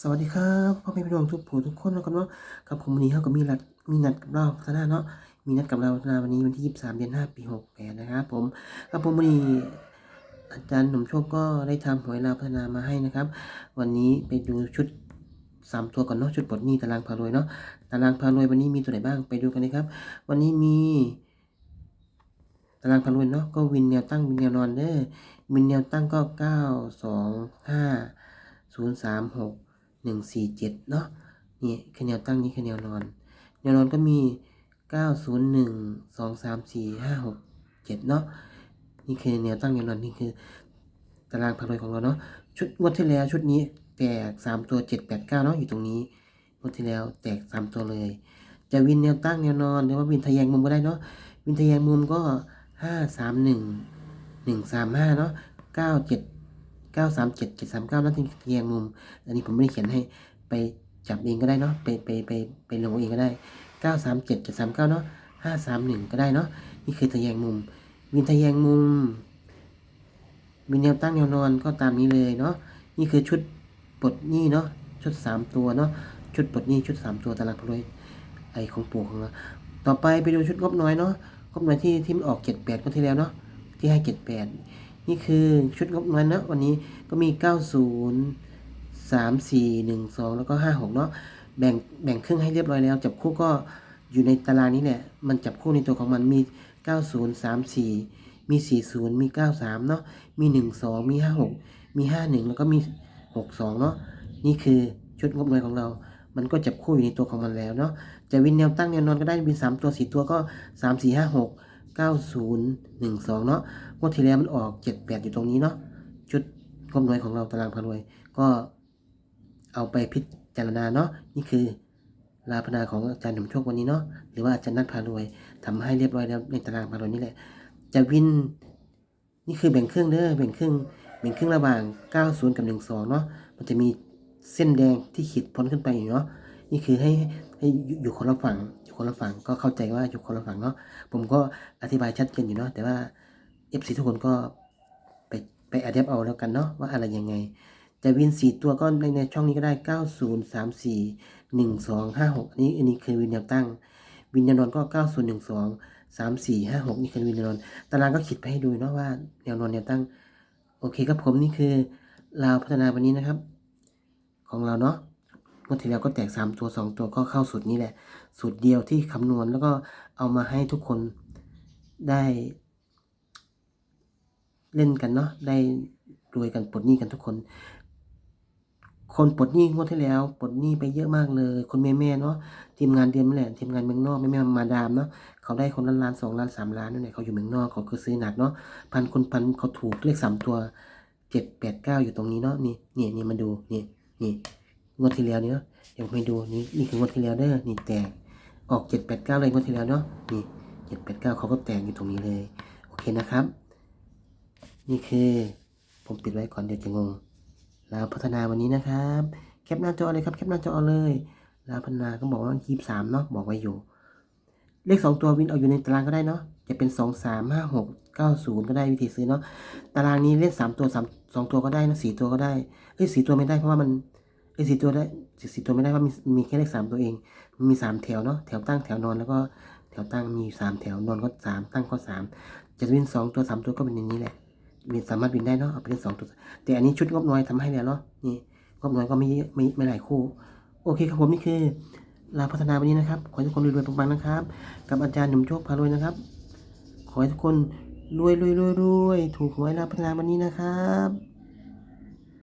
สวัสดีครับพ่อแม่พี่น้องทุกผู้ทุกคนนะครับเนาะครับผมวันนี้เขาก็มีนัดมีนัดกับเราพัฒนาเนาะมีนัดกับเราพัฒนาวันนี้วันที่ 23 เดือน5ปี68นะครับผมครับผมวันนี้อาจารย์หนุ่มโชคก็ได้ทำหวยลาวพัฒนามาให้นะครับ วันนี้ไปดูชุด 3 ตัวก่อนเนาะชุดปลดหนี้ตารางพารวยเนาะตารางพารวยวันนี้มีตัวไหนบ้างไปดูกันเลยครับ วันนี้มีตารางพารวยเนาะก็วินแนวตั้งวินแนวนอนเด้อวินแนวตั้งก็ 9 2 5 0 3 6 หนึ่งสี่เจ็ดเนาะนี่คือแนวตั้งนี่คือแนวนอน แนวนอนก็มีเก้าศูนย์หนึ่งสองสามสี่ห้าหกเจ็ดเนาะนี่คือแนวตั้งแนวนอนนี่คือ ตารางพารวยของเราเนาะชุดงวดที่แล้วชุดนี้แตกสามตัวเจ็ดแปดเก้าเนาะอยู่ตรงนี้งวดที่แล้วแตกสามตัวเลย จะวินแนวตั้งแนวนอนหรือว่าวินทะแยงมุมก็ได้เนาะวินทะแยงมุมก็ห้าสามหนึ่งหนึ่งสามห้าเนาะเก้าเจ็ด เก้าสามเจ็ดเจ็ดสามเก้านั่นคือทะแยงมุม อันนี้ผมไม่ได้เขียนให้ไปจับเองก็ได้เนาะไปไปไปไปลงเองก็ได้เก้าสามเจ็ดเจ็ดสามเก้าเนาะห้าสามหนึ่งก็ได้เนาะนี่คือทะแยงมุม วินทะแยงมุมมีแนวตั้งแนวนอนก็ตามนี้เลยเนาะนี่คือชุดปลดหนี้เนาะชุดสามตัวเนาะชุดปลดหนี้ชุดสามตัวตารางพลอยไอของปู่ของเราต่อไปไปดูชุดงบน้อยเนาะงบน้อยที่ที่มันออกเจ็ดแปดก็ที่แล้วเนาะที่ให้เจ็ดแปด นี่คือชุดงบน้อยนะวันนี้ก็มีเก้าศูนย์สามสี่หนึ่งสองแล้วก็ห้าหกเนาะแบ่งแบ่งครึ่งให้เรียบร้อยแล้ว จับคู่ก็อยู่ในตารางนี้แหละ มันจับคู่ในตัวของมันมีเก้าศูนย์สามสี่มีสี่ศูนย์มีเก้าสามเนาะมีหนึ่งสองมีห้าหกมีห้าหนึ่งแล้วก็มีหกสองเนาะนี่คือชุดงบหน่วยของเรา มันก็จับคู่อยู่ในตัวของมันแล้วเนาะจะวินแนวตั้งแนวนอนก็ได้วินสามตัวสี่ตัวก็สามสี่ ห้าหกเก้าศูนย์หนึ่งสองเนาะงวดที่แล้วมันออกเจ็ดแปดอยู่ตรงนี้เนาะชุดงบหน่วยของเราตารางพารวย ก็เอาไปพิจารณาเนาะนี่คือลาพนาของอาจารย์หนุ่มโชควันนี้เนาะหรือว่าอาจารย์นัทพารวยทำให้เรียบร้อยแล้วในตารางพารวยนี่แหละ จะวิน นี่คือแบ่งครึ่งเด้อแบ่งครึ่งแบ่งครึ่งระหว่าง 90 กับ 12 เนาะมันจะมีเส้นแดงที่ขีดพ้นขึ้นไปอยู่เนาะนี่คือให้ให้อยู่อยู่คนละฝั่ง คนละฝั่งก็เข้าใจว่าอยู่คนละฝั่งเนาะผมก็อธิบายชัดเจนอยู่เนาะแต่ว่า FC ทุกคนก็ไปไปอธิบเอาแล้วกันเนาะว่าอะไรยังไง จะวินสี่ตัวก็ในในช่องนี้ก็ได้เก้าศูนย์สามสี่หนึ่งสองห้าหกอันนี้อันนี้คือวินแนวตั้ง วินแนวนอนก็เก้าศูนย์หนึ่งสองสามสี่ห้าหกนี่คือวินแนวนอนตารางก็คิดไปให้ดูเนาะว่าแนวนอนแนวตั้ง โอเคครับผมนี่คือลาวพัฒนาวันนี้นะครับ ของเราเนาะ งวดที่แล้วก็แตกสามตัวสองตัวก็เข้าสูตรนี้แหละ สูตรเดียวที่คำนวณแล้วก็เอามาให้ทุกคนได้ เล่นกันเนาะได้รวยกันปลดหนี้กันทุกคน คนปลดหนี้งวดที่แล้วปลดหนี้ไปเยอะมากเลย คนแม่แม่ๆเนาะทีมงานเดียมแหละทีมงานเมืองนอกแม่แม่ๆมาดามเนาะเขาได้คนละล้านสองล้านสามล้านนั่นแหละเขาอยู่เมืองนอกเขาคือซื้อหนักเนาะพันคนพันเขาถูกเลขสามตัวเจ็ดแปดเก้าอยู่ตรงนี้เนาะนี่นี่นี่มาดูนี่นี่ งวดที่แล้วนี่เนาะเดี๋ยวผมให้ดูนี่นี่คืองวดที่แล้วเด้อนี่แตกออกเจ็ดแปดเก้าเลยงวดที่แล้วเนาะนี่เจ็ดแปดเก้าเขาก็แตกอยู่ตรงนี้เลยโอเคนะครับ นี่คือผมปิดไว้ก่อนเดี๋ยวจะงงลาวพัฒนาวันนี้นะครับ แคปหน้าจอเลยครับแคปหน้าจอเลยลาวพัฒนาก็บอกว่ายี่สามเนาะบอกไว้อยู่ เลขสองตัววินเอาอยู่ในตารางก็ได้เนาะจะเป็นสองสามห้าหกเก้าศูนย์ก็ได้วิธีซื้อเนาะตารางนี้เลขสามตัวสามสองตัวก็ได้นะสี่ตัวก็ได้เอ้ยสี่ตัวไม่ได้เพราะว่ามัน เอ้สี่ตัวได้สี่สี่ตัวไม่ได้เพราะมีมีแค่เลขสามตัวเอง มีสามแถวเนาะแถวตั้งแถวนอนแล้วก็แถวตั้งมีสามแถวนอนก็สามตั้งก็สามจะวินสองตัวสามตัวก็เป็นอย่างนี้แหละบินสามารถบินได้เนาะเอาไปเล่นสองตัวแต่อันนี้ชุดงบน้อยทำให้แล้วเนาะนี่งบน้อยก็ไม่ไม่ไม่หลายคู่ โอเคครับผมนี่คือลาพัฒนาวันนี้นะครับ ขอให้ทุกคนรวยๆปังๆนะครับ กับอาจารย์หนุ่มโชคพารวยนะครับ ขอให้ทุกคนรวยรวยรวยรวยถูกหวยลาพัฒนาวันนี้นะครับ